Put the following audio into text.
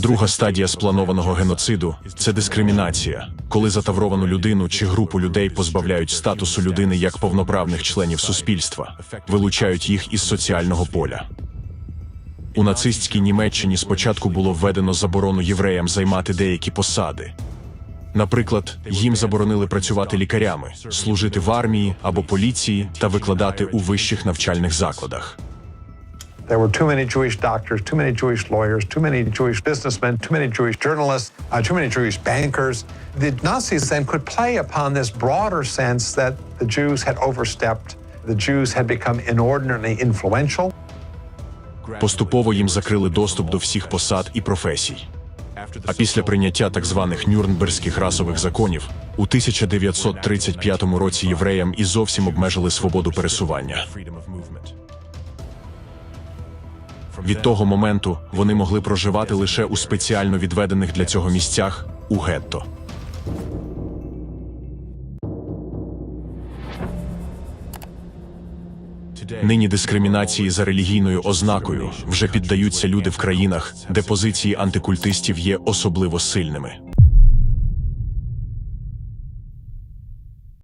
Друга стадія спланованого геноциду це дискримінація, коли затавровану людину чи групу людей позбавляють статусу людини як повноправних членів суспільства, вилучають їх із соціального поля. У нацистській Німеччині спочатку було введено заборону євреям займати деякі посади. Наприклад, їм заборонили працювати лікарями, служити в армії або поліції та викладати у вищих навчальних закладах. There were too many Jewish doctors, too many Jewish lawyers, too many Jewish businessmen, too many Jewish journalists, uh, too many Jewish bankers. The Nazis then could play upon this broader sense that the Jews had overstepped, the Jews had become inordinately influential. Поступово їм закрили доступ до всіх посад і професій. А після прийняття так званих Нюрнберзьких расових законів у 1935 році євреям і зовсім обмежили свободу пересування. Від того моменту вони могли проживати лише у спеціально відведених для цього місцях у гетто. Нині дискримінації за релігійною ознакою вже піддаються люди в країнах, де позиції антикультистів є особливо сильними.